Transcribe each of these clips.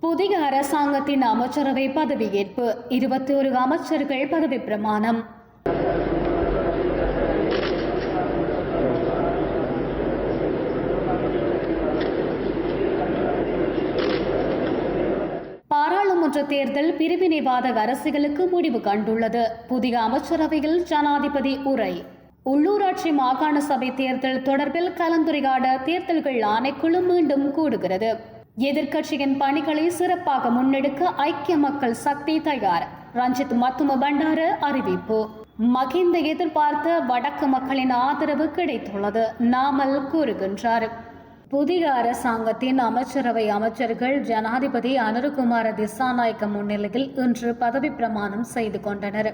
புதிய அரசாங்கத்தின் அமைச்சரவை பதவியேற்பு. இருபத்தி ஒரு அமைச்சர்கள் பதவி பிரமாணம். பாராளுமன்ற தேர்தல் பிரிவினைவாத அரசுகளுக்கு முடிவு கண்டுள்ளது. புதிய அமைச்சரவையில் ஜனாதிபதி உரை. உள்ளூராட்சி மாகாண சபை தேர்தல் தொடர்பில் கலந்துரையாட தேர்தல்கள் ஆணைக்குழு மீண்டும் கூடுகிறது. எதிர்க்கட்சியின் பணிகளை சிறப்பாக முன்னெடுக்க ஐக்கிய மக்கள் சக்தி தயார். ரஞ்சித் மத்தும பண்டார அறிவிப்பு. மகிந்த எதிர்பார்த்த வடக்கு மக்களின் ஆதரவு கிடைத்துள்ளது நாமல் கூறுகின்றார். புதிய அரசாங்கத்தின் அமைச்சரவை அமைச்சர்கள் ஜனாதிபதி அனுருகுமார திசாநாயக்க முன்னிலையில் இன்று பதவி பிரமாணம் செய்து கொண்டனர்.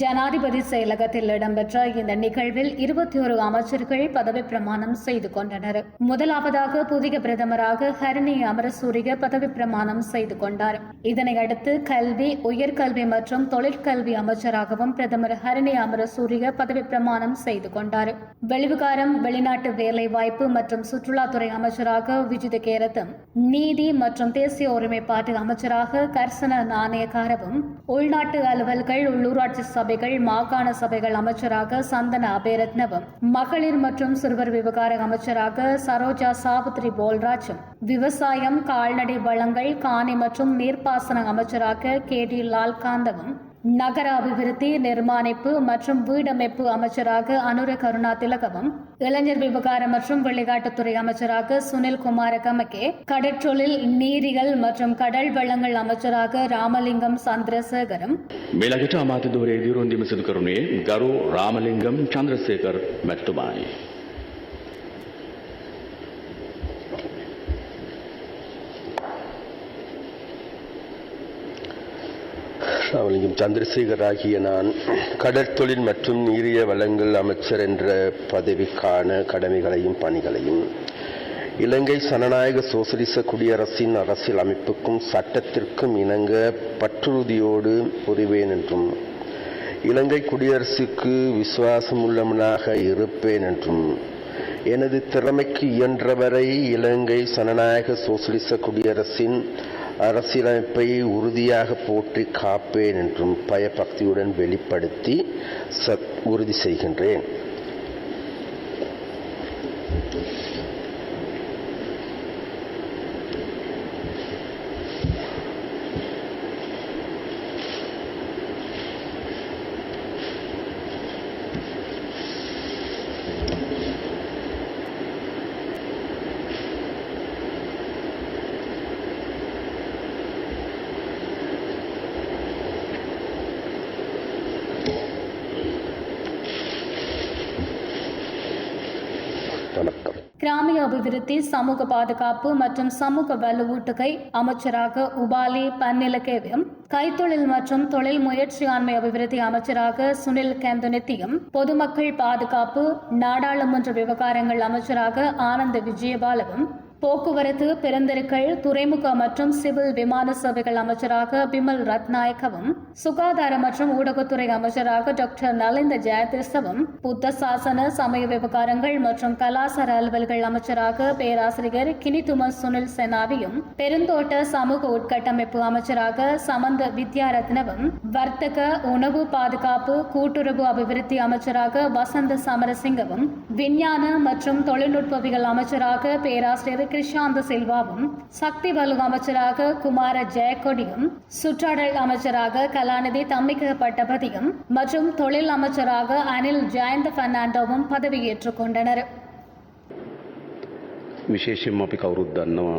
ஜனாதிபதி செயலகத்தில் இடம்பெற்ற இந்த நிகழ்வில் இருபத்தி ஒரு அமைச்சர்கள் பதவி பிரமாணம் செய்து கொண்டனர். முதலாவதாக புதிய பிரதமராக ஹரணி அமரசூரிய பதவி பிரமாணம் செய்து கொண்டார். இதனையடுத்து கல்வி உயர்கல்வி மற்றும் தொழிற்கல்வி அமைச்சராகவும் பிரதமர் ஹரணி அமரசூரிய பதவி பிரமாணம் செய்து கொண்டார். வெளிவிகாரம் வெளிநாட்டு வேலைவாய்ப்பு மற்றும் சுற்றுலாத்துறை அமைச்சராக விஜித கேரத்தும் நீதி மற்றும் தேசிய ஒருமைப்பாட்டு அமைச்சராக கர்சன நாணயக்காரவும் உள்நாட்டு அலுவல்கள் உள்ளூராட்சி சபைகள் மாகாண சபைகள் அமைச்சராக சந்தன அபேரத்னவும் மகளிர் மற்றும் சிறுவர் விவகார அமைச்சராக சரோஜா சாவித்ரி போல்ராஜும் விவசாயம் கால்நடை வளங்கள் காணி மற்றும் நீர்ப்பாசன அமைச்சராக கே டி லால்காந்தவும் நகர அபிவிருத்தி நிர்மாணிப்பு மற்றும் வீடமைப்பு அமைச்சராக அனுர கருணா திலகவும் இளைஞர் விவகாரம் மற்றும் விளையாட்டுத்துறை அமைச்சராக சுனில் குமார கமக்கே கடற்றொழில் நீரிகள் மற்றும் கடல் வளங்கள் அமைச்சராக ராமலிங்கம் ಚಂದ್ರಶೇಖರಂ ಮೇಲಾಗಿಟ್ಟು ಆ ಮಾತಿದ್ದವರೇ ದಿರುಂದಿ ಮಿಸಿದ ಕರುಣೆ ಗರು ರಾಮಲಿಂಗಂ ಚಂದ್ರಶೇಖರ್ ಮೆತ್ತುಮಾಯಿ ராமலிங்கம் சந்திரசேகர் ஆகிய நான் கடற்தொழில் மற்றும் நீரிய வளங்கள் அமைச்சர் என்ற பதவிக்கான கடமைகளையும் பணிகளையும் இலங்கை சனநாயக சோசலிச குடியரசின் அரசியல் அமைப்புக்கும் சட்டத்திற்கும் இணங்க பற்றுறுதியோடு புரிவேன் என்றும் இலங்கை குடியரசுக்கு விசுவாசமுள்ளவனாக இருப்பேன் என்றும் எனது திறமைக்கு இயன்றவரை இலங்கை சனநாயக சோசலிச குடியரசின் அரசியலமைப்பை உறுதியாக போற்றி காப்பேன் என்றும் பயபக்தியுடன் வெளிப்படுத்தி சத் உறுதி செய்கின்றேன். கிராமிய அபிவிருத்தி சமூக பாதுகாப்பு மற்றும் சமூக வலுவூட்டுகை அமைச்சராக உபாலி பன்னிலகேவியும் கைத்தொழில் மற்றும் தொழில் முயற்சியாண்மை அபிவிருத்தி அமைச்சராக சுனில் கேந்தனித்தியும் பொதுமக்கள் பாதுகாப்பு நாடாளுமன்ற விவகாரங்கள் அமைச்சராக ஆனந்த விஜயபாலவும் போக்குவரத்து பெருந்தெருக்கள் துறைமுக மற்றும் சிவில் விமான சேவைகள் அமைச்சராக பிமல் ரத்நாயக்கவும் சுகாதார மற்றும் ஊடகத்துறை அமைச்சராக டாக்டர் நலிந்த ஜெயதிசவும் புத்த சாசன சமய விவகாரங்கள் மற்றும் கலாசார அலுவல்கள் அமைச்சராக பேராசிரியர் கினிதும சுனில் செனாவியும் பெருந்தோட்ட சமூக உட்கட்டமைப்பு அமைச்சராக சமந்த வித்யாரத்னவும் வர்த்தக உணவு பாதுகாப்பு கூட்டுறவு அபிவிருத்தி அமைச்சராக வசந்த சமரசிங்கவும் விஞ்ஞான மற்றும் தொழில்நுட்பவியல் அமைச்சராக பேராசிரியர் கிருஷாந்த சில்வாவும் சக்தி வலு அமைச்சராக குமார ஜெயக்கொடியும் சுற்றாடல் அமைச்சராக கலாநிதி தம்மிக பட்டபதியும் மற்றும் தொழில் அமைச்சராக அனில் ஜெயந்த பெர்னாண்டோவும் பதவியேற்றுக் கொண்டனர் විශේෂෙන් අපි කවුරුත් දන්නවා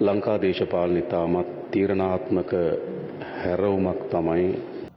ලංකා දේශපාලන ඉතාමත් තීරණාත්මක හැරවුමක් තමයි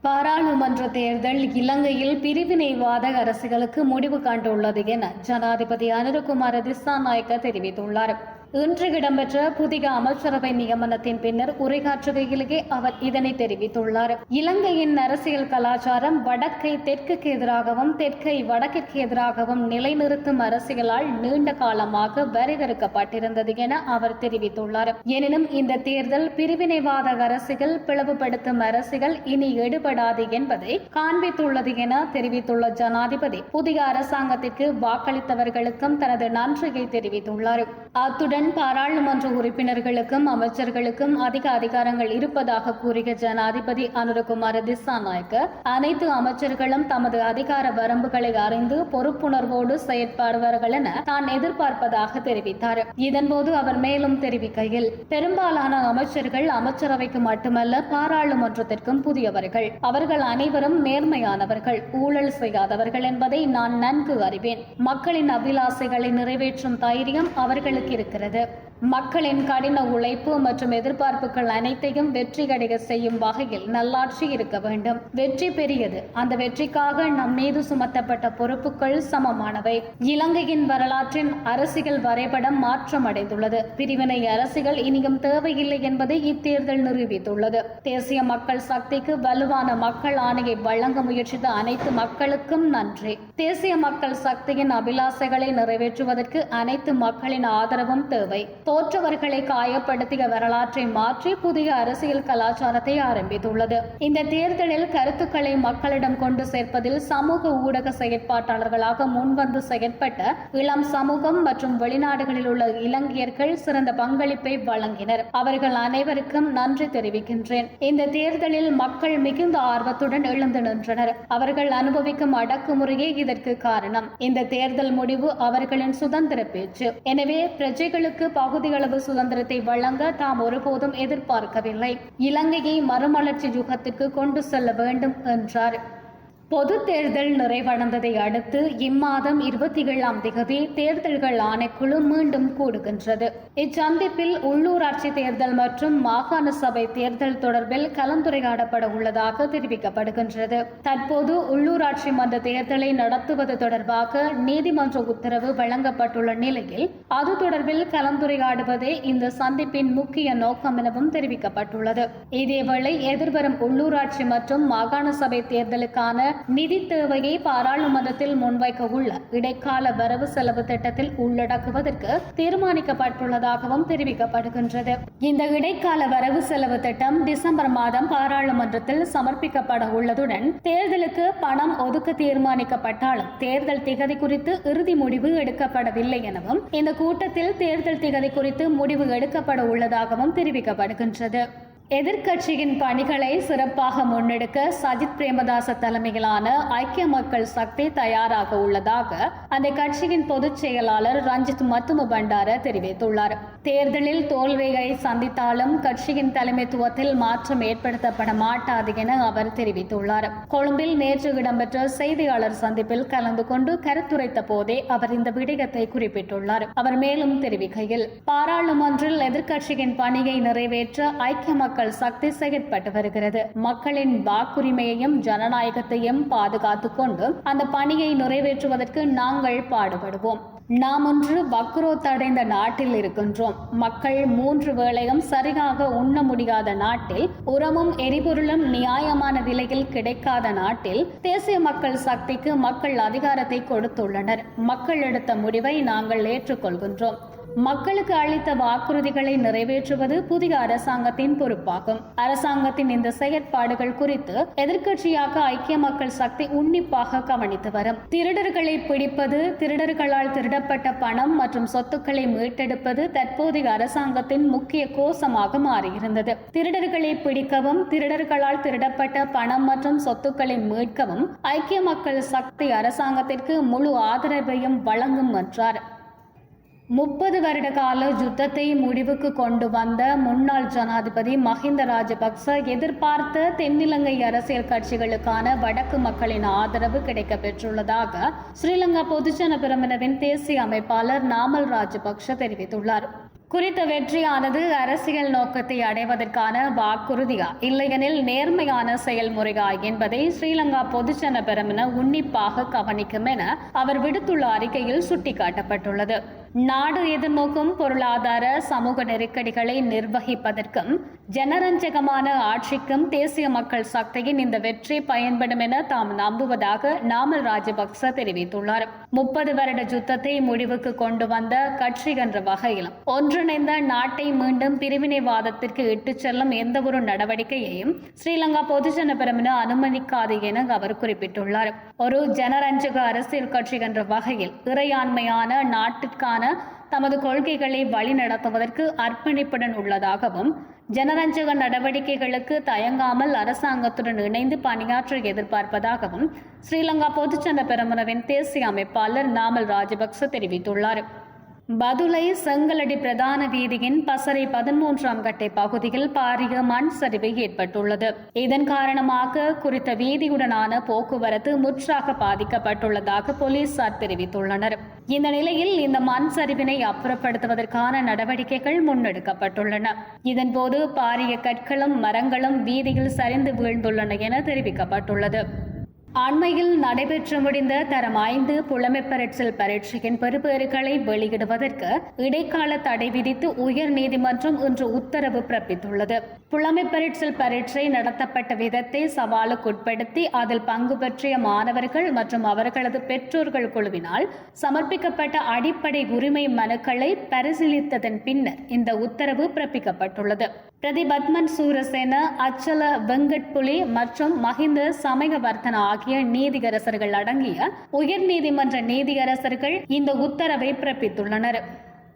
பாராளுமன்ற தேர்தல் இலங்கையில் பிரிவினைவாத அரசுகளுக்கு முடிவு கண்டுள்ளது என ஜனாதிபதி அனுரகுமார திசாநாயக்க தெரிவித்துள்ளார். இன்று இடம்பெற்ற புதிய அமைச்சரவை நியமனத்தின் பின்னர் உரையாற்றுகையிலேயே அவர் இதனை தெரிவித்துள்ளார். இலங்கையின் அரசியல் கலாச்சாரம் வடக்கை தெற்குக்கு எதிராகவும் தெற்கை வடக்கிற்கு எதிராகவும் நிலைநிறுத்தும் அரசியலால் நீண்ட காலமாக வரையறுக்கப்பட்டிருந்தது என அவர் தெரிவித்துள்ளார். எனினும் இந்த தேர்தல் பிரிவினைவாத அரசுகள் பிளவுபடுத்தும் அரசுகள் இனி எடுபடாது என்பதை காண்பித்துள்ளது என தெரிவித்துள்ள ஜனாதிபதி புதிய அரசாங்கத்திற்கு வாக்களித்தவர்களுக்கும் தனது நன்றியை தெரிவித்துள்ளார். அத்துடன் பாராளுமன்ற உறுப்பினர்களுக்கும் அமைச்சர்களுக்கும் அதிக அதிகாரங்கள் இருப்பதாக கூறிய ஜனாதிபதி அனுரகுமார திசாநாயக்க அனைத்து அமைச்சர்களும் தமது அதிகார வரம்புகளை அறிந்து பொறுப்புணர்வோடு செயற்படுவார்கள் என தான் எதிர்பார்ப்பதாக தெரிவித்தார். இதன்போது அவர் மேலும் தெரிவிக்கையில் பெரும்பாலான அமைச்சர்கள் அமைச்சரவைக்கு மட்டுமல்ல பாராளுமன்றத்திற்கும் புதியவர்கள். அவர்கள் அனைவரும் நேர்மையானவர்கள் ஊழல் செய்யாதவர்கள் என்பதை நான் நன்கு அறிவேன். மக்களின் அபிலாசைகளை நிறைவேற்றும் தைரியம் அவர்களுக்கு இருக்கிறது. പറയുന്നത് மக்களின் கடின உழைப்பு மற்றும் எதிர்பார்ப்புகள் அனைத்தையும் வெற்றி கிடைக்க செய்யும் வகையில் நல்லாட்சி இருக்க வேண்டும். வெற்றி பெரியது. அந்த வெற்றிக்காக நம் மீது சுமத்தப்பட்ட பொறுப்புகள் சமமானவை. இலங்கையின் வரலாற்றின் அரசியல் வரைபடம் மாற்றமடைந்துள்ளது. பிரிவினை அரசியல் இனியும் தேவையில்லை என்பதை இத்தேர்தல் நிரூபித்துள்ளது. தேசிய மக்கள் சக்திக்கு வலுவான மக்கள் ஆணையை வழங்க முயற்சித்த அனைத்து மக்களுக்கும் நன்றி. தேசிய மக்கள் சக்தியின் அபிலாசைகளை நிறைவேற்றுவதற்கு அனைத்து மக்களின் ஆதரவும் தேவை. தோற்றவர்களை காயப்படுத்திய வரலாற்றை மாற்றி புதிய அரசியல் கலாச்சாரத்தை ஆரம்பித்துள்ளது. இந்த தேர்தலில் கருத்துக்களை மக்களிடம் கொண்டு சேர்ப்பதில் சமூக ஊடக செயற்பாட்டாளர்களாக முன்வந்து செயற்பட்ட இளம் சமூகம் மற்றும் வெளிநாடுகளில் உள்ள இலங்கையர்கள் சிறந்த பங்களிப்பை வழங்கினர். அவர்கள் அனைவருக்கும் நன்றி தெரிவிக்கின்றேன். இந்த தேர்தலில் மக்கள் மிகுந்த ஆர்வத்துடன் எழுந்து நின்றனர். அவர்கள் அனுபவிக்கும் அடக்குமுறையே இதற்கு காரணம். இந்த தேர்தல் முடிவு அவர்களின் சுதந்திர பேச்சு. எனவே பிரஜைகளுக்கு பகுதியளவு சுதந்திரத்தை வழங்க தாம் ஒருபோதும் எதிர்பார்க்கவில்லை. இலங்கையை மறுமலர்ச்சி யுகத்துக்கு கொண்டு செல்ல வேண்டும் என்றார். பொது தேர்தல் நிறைவடைந்ததை அடுத்து இம்மாதம் இருபத்தி ஏழாம் தேதி தேர்தல்கள் ஆணைக்குழு மீண்டும் கூடுகின்றது. இச்சந்திப்பில் உள்ளூராட்சி தேர்தல் மற்றும் மாகாண சபை தேர்தல் தொடர்பில் கலந்துரையாடப்பட உள்ளதாக தெரிவிக்கப்படுகின்றது. தற்போது உள்ளூராட்சி மன்ற தேர்தலை நடத்துவது தொடர்பாக நீதிமன்ற உத்தரவு வழங்கப்பட்டுள்ள நிலையில் அது தொடர்பில் கலந்துரையாடுவதே இந்த சந்திப்பின் முக்கிய நோக்கம் எனவும் தெரிவிக்கப்பட்டுள்ளது. இதேவேளை எதிர்வரும் உள்ளூராட்சி மற்றும் மாகாண சபை தேர்தலுக்கான நிதி தேவையை பாராளுமன்றத்தில் முன்வைக்க உள்ள இடைக்கால வரவு செலவு திட்டத்தில் உள்ளடக்குவதற்கு தீர்மானிக்கப்பட்டுள்ளதாகவும் தெரிவிக்கப்படுகின்றது. இந்த இடைக்கால வரவு செலவு திட்டம் டிசம்பர் மாதம் பாராளுமன்றத்தில் சமர்ப்பிக்கப்பட உள்ளதுடன் தேர்தலுக்கு பணம் ஒதுக்க தீர்மானிக்கப்பட்டாலும் தேர்தல் திகதி குறித்து இறுதி முடிவு எடுக்கப்படவில்லை எனவும் இந்த கூட்டத்தில் தேர்தல் திகதி குறித்து முடிவு எடுக்கப்பட உள்ளதாகவும் தெரிவிக்கப்படுகின்றது. எதிர்க்கட்சியின் பணிகளை சிறப்பாக முன்னெடுக்க சஜித் பிரேமதாச தலைமையிலான ஐக்கிய மக்கள் சக்தி தயாராக உள்ளதாக அந்த கட்சியின் பொதுச் செயலாளர் ரஞ்சித் மத்தும பண்டார தெரிவித்துள்ளார். தேர்தலில் தோல்வியை சந்தித்தாலும் கட்சியின் தலைமைத்துவத்தில் மாற்றம் ஏற்படுத்தப்பட மாட்டாது என அவர் தெரிவித்துள்ளார். கொழும்பில் நேற்று இடம்பெற்ற செய்தியாளர் சந்திப்பில் கலந்து கொண்டு கருத்துரைத்த போதே அவர் இந்த விடயத்தை குறிப்பிட்டுள்ளார். அவர் மேலும் தெரிவிக்கையில் பாராளுமன்றில் எதிர்க்கட்சியின் பணியை நிறைவேற்ற ஐக்கிய மக்கள் சக்தி செயற்பட்டு வருகிறது. மக்களின் வாக்குரிமையையும் ஜனநாயகத்தையும் பாதுகாத்து கொண்டு அந்த பணியை நிறைவேற்றுவதற்கு நாங்கள் பாடுபடுவோம். நாம் ஒன்று வக்ரோத்தடைந்த நாட்டில் இருக்கின்றோம். மக்கள் மூன்று வேளையும் சரியாக உண்ண முடியாத நாட்டில் உரமும் எரிபொருளும் நியாயமான விலையில் கிடைக்காத நாட்டில் தேசிய மக்கள் சக்திக்கு மக்கள் அதிகாரத்தை கொடுத்துள்ளனர். மக்கள் எடுத்த முடிவை நாங்கள் ஏற்றுக்கொள்கின்றோம். மக்களுக்கு அளித்த வாக்குறுதிகளை நிறைவேற்றுவது புதிய அரசாங்கத்தின் பொறுப்பாகும். அரசாங்கத்தின் இந்த செயற்பாடுகள் குறித்து எதிர்க்கட்சியாக ஐக்கிய மக்கள் சக்தி உன்னிப்பாக கவனித்து வரும். திருடர்களை பிடிப்பது திருடர்களால் திருடப்பட்ட பணம் மற்றும் சொத்துக்களை மீட்டெடுப்பது தற்போதைய அரசாங்கத்தின் முக்கிய கோஷமாக மாறியிருந்தது. திருடர்களை பிடிக்கவும் திருடர்களால் திருடப்பட்ட பணம் மற்றும் சொத்துக்களை மீட்கவும் ஐக்கிய மக்கள் சக்தி அரசாங்கத்திற்கு முழு ஆதரவையும் வழங்கும் என்றார். முப்பது வருட கால யுத்தத்தை முடிவுக்கு கொண்டு வந்த முன்னாள் ஜனாதிபதி மஹிந்த ராஜபக்ச எதிர்பார்த்த தென்னிலங்கை அரசியல் கட்சிகளுக்கான வடக்கு மக்களின் ஆதரவு கிடைக்க பெற்றுள்ளதாக ஸ்ரீலங்கா பொதுஜன பிரமுனவின் தேசிய அமைப்பாளர் நாமல் ராஜபக்ச தெரிவித்துள்ளார். குறித்த வெற்றியானது அரசியல் நோக்கத்தை அடைவதற்கான வாக்குறுதியா? இல்லையெனில் நேர்மையான செயல்முறையா என்பதை ஸ்ரீலங்கா பொதுஜன பெரமுன உன்னிப்பாக கவனிக்கும் என அவர் விடுத்துள்ள அறிக்கையில் சுட்டிக்காட்டப்பட்டுள்ளது. நாடு எதிர்நோக்கும் பொருளாதார சமூக நெருக்கடிகளை நிர்வகிப்பதற்கும் ஜனரஞ்சகமான ஆட்சிக்கும் தேசிய மக்கள் சக்தியின் இந்த வெற்றி பயன்படும் என தாம் நம்புவதாக நாமல் ராஜபக்ச தெரிவித்துள்ளார். முப்பது வருட யுத்தத்தை முடிவுக்கு கொண்டு வந்த கட்சி என்ற வகையில் ஒன்றிணைந்த நாட்டை மீண்டும் பிரிவினைவாதத்திற்கு இட்டுச் செல்லும் எந்தவொரு நடவடிக்கையையும் ஸ்ரீலங்கா பொதுஜன பெருமின அனுமதிக்காது என அவர் குறிப்பிட்டுள்ளார். ஒரு ஜனரஞ்சக அரசியல் கட்சி என்ற வகையில் இறையாண்மையான நாட்டிற்கான தமது கொள்கைகளை வழிநடத்துவதற்கு அர்ப்பணிப்புடன் உள்ளதாகவும் ஜனரஞ்சக நடவடிக்கைகளுக்கு தயங்காமல் அரசாங்கத்துடன் இணைந்து பணியாற்ற எதிர்பார்ப்பதாகவும் ஸ்ரீலங்கா பொதுச்சந்த பெரமுனவின் தேசிய அமைப்பாளர் நாமல் ராஜபக்ச தெரிவித்துள்ளார். பதுளை செங்கலடி பிரதான வீதியின் பசறை பதிமூன்றாம் கட்டை பகுதியில் பாரிய மண் சரிவு ஏற்பட்டுள்ளது. இதன் காரணமாக குறித்த வீதியுடனான போக்குவரத்து முற்றாக பாதிக்கப்பட்டுள்ளதாக போலீசார் தெரிவித்துள்ளனர். இந்த நிலையில் இந்த மண் சரிவினை அப்புறப்படுத்துவதற்கான நடவடிக்கைகள் முன்னெடுக்கப்பட்டுள்ளன. இதன்போது பாரிய கற்களும் மரங்களும் வீதியில் சரிந்து வீழ்ந்துள்ளன என தெரிவிக்கப்பட்டுள்ளது. அண்மையில் நடைபெற்று முடிந்த தரம் ஐந்து புலமைப்பரட்சல் பரீட்சையின் பெறுபேறுகளை வெளியிடுவதற்கு இடைக்கால தடை விதித்து உயர் நீதிமன்றம் இன்று உத்தரவு பிறப்பித்துள்ளது. புலமைப்பரட்சல் பரீட்சை நடத்தப்பட்ட விதத்தை சவாலுக்குட்படுத்தி அதில் பங்கு பெற்றிய மாணவர்கள் மற்றும் அவர்களது பெற்றோர்கள் குழுவினால் சமர்ப்பிக்கப்பட்ட அடிப்படை உரிமை மனுக்களை பரிசீலித்ததன் பின்னர் இந்த உத்தரவு பிறப்பிக்கப்பட்டுள்ளது. பிரதி பத்மன் சூரசேன அச்சல வெங்கட்புலி மற்றும் மஹிந்த சமயவர்த்தன ஆகிய நீதியரசர்கள் அடங்கிய உயர்நீதிமன்ற நீதியரசர்கள் இந்த உத்தரவை பிறப்பித்துள்ளனர்.